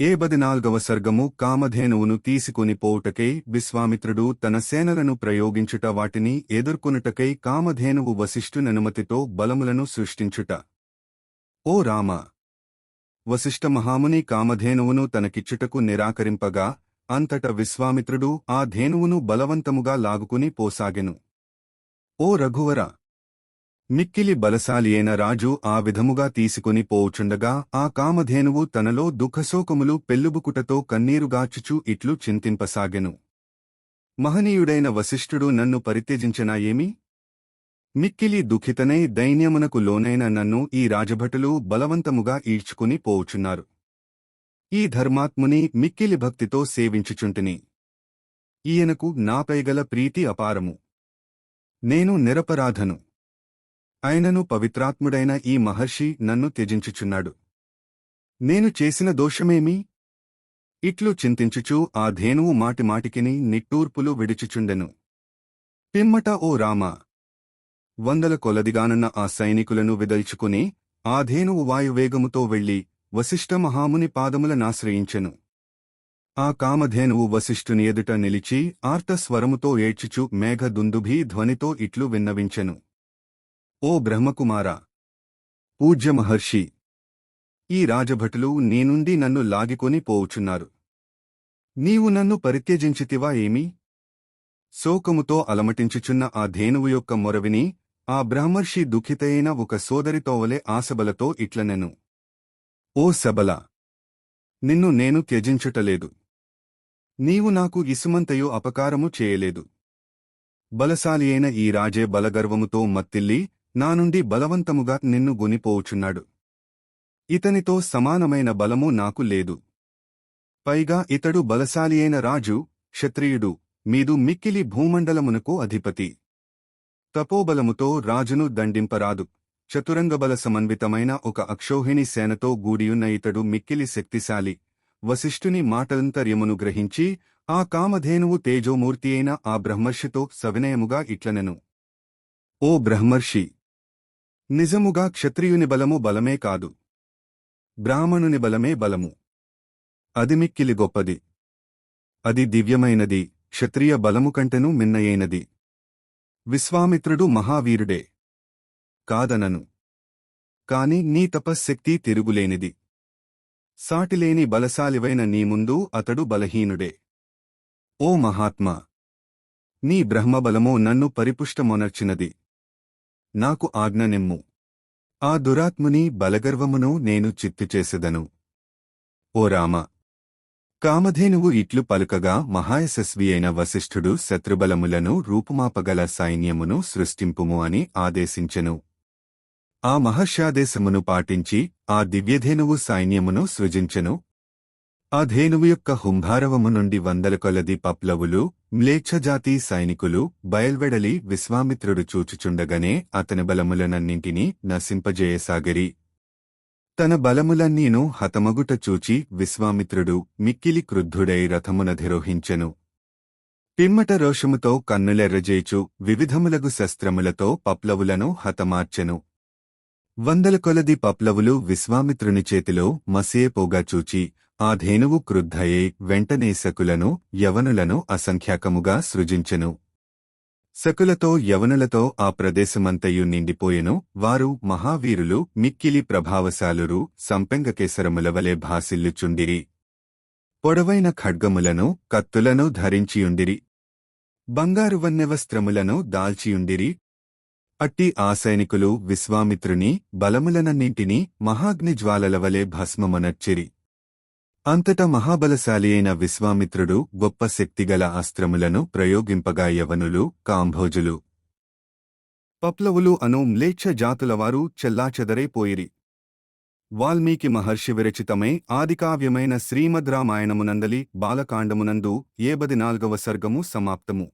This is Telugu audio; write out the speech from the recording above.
ఏ బదినాల్గవ సర్గము కామధేనువును తీసుకుని పోవుటకై విశ్వామిత్రుడు తన సేనలను ప్రయోగించుట వాటిని ఎదుర్కొనుటకై కామధేనువు వశిష్ఠుననుమతితో బలములను సృష్టించుట. ఓ రామ! వశిష్ఠ మహాముని కామధేనువును తనకిచ్చుటకు నిరాకరింపగా అంతట విశ్వామిత్రుడు ఆ ధేనువును బలవంతముగా లాగుకుని పోసాగెను. ఓ రఘువర! మిక్కిలి బలశాలియైన రాజు ఆ విధముగా తీసుకుని పోవుచుండగా ఆ కామధేనువు తనలో దుఃఖశోకములు పెల్లుబుకుటతో కన్నీరుగాచుచూ ఇట్లు చింతింపసాగెను. మహనీయుడైన వశిష్ఠుడు నన్ను పరిత్యజించనా ఏమి? మిక్కిలి దుఃఖితనై దైన్యమునకు లోనైన నన్ను ఈ రాజభటులు బలవంతముగా ఈడ్చుకుని పోవుచున్నారు. ఈ ధర్మాత్ముని మిక్కిలి భక్తితో సేవించుచుంటిని. ఈయనకు నాపై గల ప్రీతి అపారము. నేను నిరపరాధను. ఆయనను పవిత్రాత్ముడైన ఈ మహర్షి నన్ను త్యజించుచున్నాడు. నేను చేసిన దోషమేమి? ఇట్లు చింతించుచూ ఆ ధేనువు మాటిమాటికిని నిట్టూర్పులు విడిచుచుండెను. పిమ్మట ఓ రామ! వందల కొలదిగానున్న ఆ సైనికులను విదల్చుకుని ఆ ధేనువు వాయువేగముతో వెళ్ళి వశిష్ఠ మహాముని పాదములనాశ్రయించెను ఆ కామధేనువు వశిష్ఠుని ఎదుట నిలిచి ఆర్తస్వరముతో ఏడ్చుచు మేఘదుందుభీ ధ్వనితో ఇట్లు విన్నవించెను. ఓ బ్రహ్మకుమారా! పూజ్య మహర్షి ఈ రాజభటులు నీ నుండి నన్ను లాగికొని పోవుచున్నారు. నీవు నన్ను పరిత్యజించితివా ఏమి? శోకముతో అలమటించుచున్న ఆ ధేనువు యొక్క మొరవిని ఆ బ్రహ్మర్షి దుఃఖితయైన ఒక సోదరితోవలే ఆశబలతో ఇట్లనెను. ఓ సబల నిన్ను నేను త్యజించుటలేదు. నీవు నాకు ఇసుమంతయో అపకారము చేయలేదు. బలశాలి అయిన ఈ రాజే బలగర్వముతో మత్తిల్లి నా నుండి బలవంతముగా నిన్ను గునిపోవుచున్నాడు. ఇతనితో సమానమైన బలము నాకు లేదు. పైగా ఇతడు బలశాలియైన రాజు క్షత్రియుడు మీదు మిక్కిలి భూమండలమునకు అధిపతి. తపోబలముతో రాజును దండింపరాదు. చతురంగబల సమన్వితమైన ఒక అక్షోహిణి సేనతో గూడియున్న ఇతడు మిక్కిలి శక్తిశాలి వశిష్ఠుని మాటలంతర్యమును గ్రహించి ఆ కామధేనువు తేజోమూర్తి అయిన ఆ బ్రహ్మర్షితో సవినయముగా ఇట్లనెను. ఓ బ్రహ్మర్షి! నిజముగా క్షత్రియుని బలము బలమే కాదు. బ్రాహ్మణుని బలమే బలము. అది మిక్కిలి గొప్పది. అది దివ్యమైనది క్షత్రియ బలము కంటెను మిన్నయైనది. విశ్వామిత్రుడు మహావీరుడే. కాదనను. కాని నీ తపశ్శక్తి తిరుగులేనిది. సాటిలేని బలశాలివైన నీ ముందు అతడు బలహీనుడే. ఓ మహాత్మా! నీ బ్రహ్మబలమో నన్ను పరిపుష్టమొనర్చినది. నాకు ఆజ్ఞనిమ్ము ఆ దురాత్ముని బలగర్వమును నేను చిత్తుచేసెదను ఓ రామ! కామధేనువు ఇట్లు పలుకగా మహాయశస్వి అయిన వశిష్ఠుడు శత్రుబలములను రూపుమాపగల సైన్యమును సృష్టింపుము అని ఆదేశించెను. ఆ మహర్షాదేశమును పాటించి ఆ దివ్యధేనువు సైన్యమును సృజించెను. ఆ ధేనువు యొక్క హుంభారవము నుండి వందల కొలది పప్లవులు మ్లేచ్ఛజాతి సైనికులు బయల్వెడలి విశ్వామిత్రుడు చూచుచుండగనే అతని బలములనన్నింటినీ నశింపజేయసాగరి. తన బలములన్నీను హతమగుట చూచి విశ్వామిత్రుడు మిక్కిలి క్రుద్ధుడై రథమునధిరోహించెను పిమ్మట రోషముతో కన్నులెర్రజేచు వివిధములగు శస్త్రములతో పప్లవులను హతమార్చెను. వందల కొలది పప్లవులు విశ్వామిత్రుని చేతిలో మసేపోగా చూచి ఆ ధేనువు క్రుద్ధయే వెంటనే శకులను యవనులను అసంఖ్యాకముగా సృజించెను. శకులతో యవనులతో ఆ ప్రదేశమంతయు నిండిపోయెను. వారు మహావీరులు మిక్కిలి ప్రభావశాలురు సంపెంగకేసరములవలే భాసిల్లుచుండిరి. పొడవైన ఖడ్గములను కత్తులను ధరించియుండిరి. బంగారు వన్నెవస్త్రములను దాల్చియుండిరి. అట్టి ఆ సైనికులు విశ్వామిత్రుని బలములనన్నింటినీ మహాగ్నిజ్వాలలవలే వలె అంతట మహాబలశాలి అయిన విశ్వామిత్రుడు గొప్ప శక్తిగల అస్త్రములను ప్రయోగింపగా యవనులు కాంభోజులు పప్లవులు అను మ్లేచ్ఛ జాతులవారు చెల్లాచెదరైపోయిరి వాల్మీకి మహర్షి విరచితమై ఆదికావ్యమైన శ్రీమద్ రామాయణమునందలి బాలకాండమునందు ఏబది నాల్గవ సర్గము సమాప్తము.